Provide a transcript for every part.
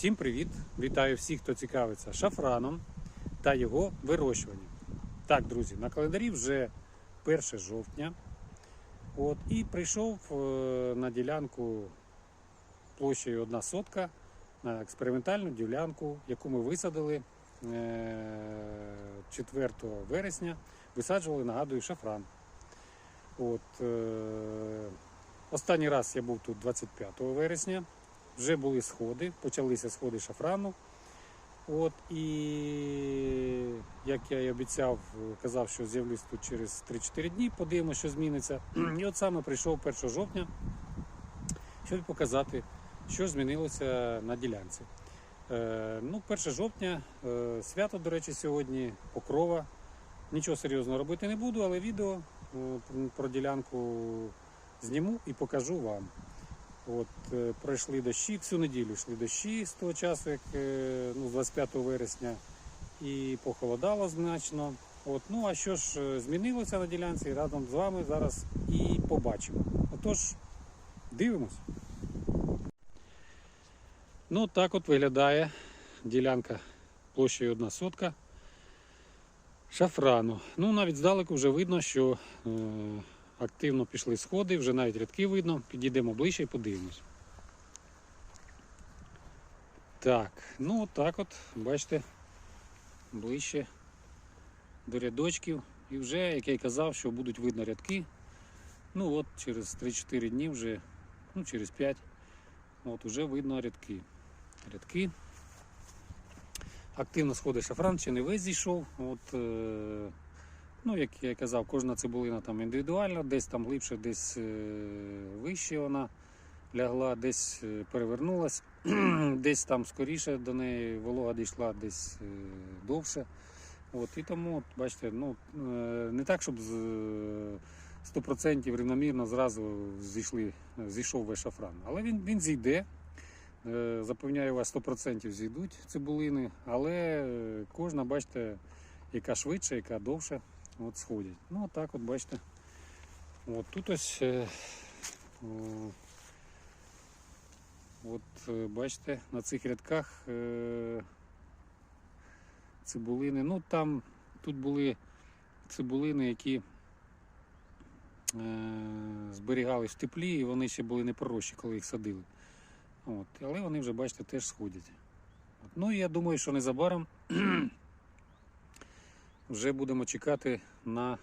Всім привіт! Вітаю всіх, хто цікавиться шафраном та його вирощуванням. Так, друзі, на календарі вже 1 жовтня. От, і прийшов е, на ділянку площею 1 сотка на експериментальну ділянку, яку ми висадили е, 4 вересня. Висаджували, нагадую, шафран. От, е, останній раз я був тут 25 вересня. Вже були сходи, почалися сходи шафрану. От, і як я і обіцяв, казав, що з'явлюсь тут через 3-4 дні, подивимося, що зміниться. І от саме прийшов 1 жовтня, щоб показати, що змінилося на ділянці. Е, ну, 1 жовтня, е, свято, до речі, сьогодні, покрова. Нічого серйозного робити не буду, але відео е, про ділянку зніму і покажу вам. От, е, пройшли дощі, всю неділю йшли дощі з того часу, як е, ну, з 25 вересня, і похолодало значно. От, ну а що ж е, змінилося на ділянці, разом з вами зараз і побачимо. Отож, дивимось. Ну, так от виглядає ділянка площею 1 сотка шафрану. Ну, навіть здалеку вже видно, що е, активно пішли сходи, вже навіть рядки видно. Підійдемо ближче і подивимось. Так, ну так от, бачите, ближче до рядочків. І вже, як я й казав, що будуть видно рядки. Ну от через 3-4 дні вже, ну через 5, от уже видно рядки. Рядки. Активно сходить шафран, ще не весь зійшов. От, е, Ну, як я казав, кожна цибулина там індивідуальна, десь там глибше, десь е, вище вона лягла, десь е, перевернулась, десь там скоріше до неї волога дійшла, десь е, довше. От, і тому, бачите, ну, не так, щоб з е, 100% рівномірно зразу зійшли, зійшов весь шафран. Але він, він зійде. Запевняю вас, 100% зійдуть цибулини, але кожна, бачите, яка швидше, яка довше, от сходять. Ну, от так от бачите. От тут ось. е, о, От е, бачите, на цих рядках цибулини. Ну там тут були цибулини, які е, зберігались в теплі, і вони ще були не пророщі, коли їх садили. От, але вони вже, бачите, теж сходять. От, ну і я думаю, що незабаром вже будемо чекати на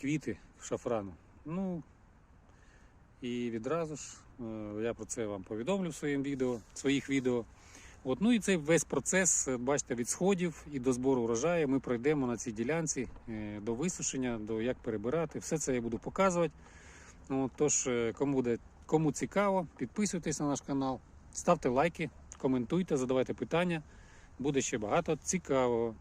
квіти шафрану. Ну і відразу ж е, я про це вам повідомлю в своїм відео, своїх відео. От, ну і цей весь процес, е, бачите, від сходів і до збору врожаю ми пройдемо на цій ділянці е, до висушення, до як перебирати. Все це я буду показувати. От, тож, кому, буде, кому цікаво, підписуйтесь на наш канал, ставте лайки, коментуйте, задавайте питання. Буде ще багато цікавого.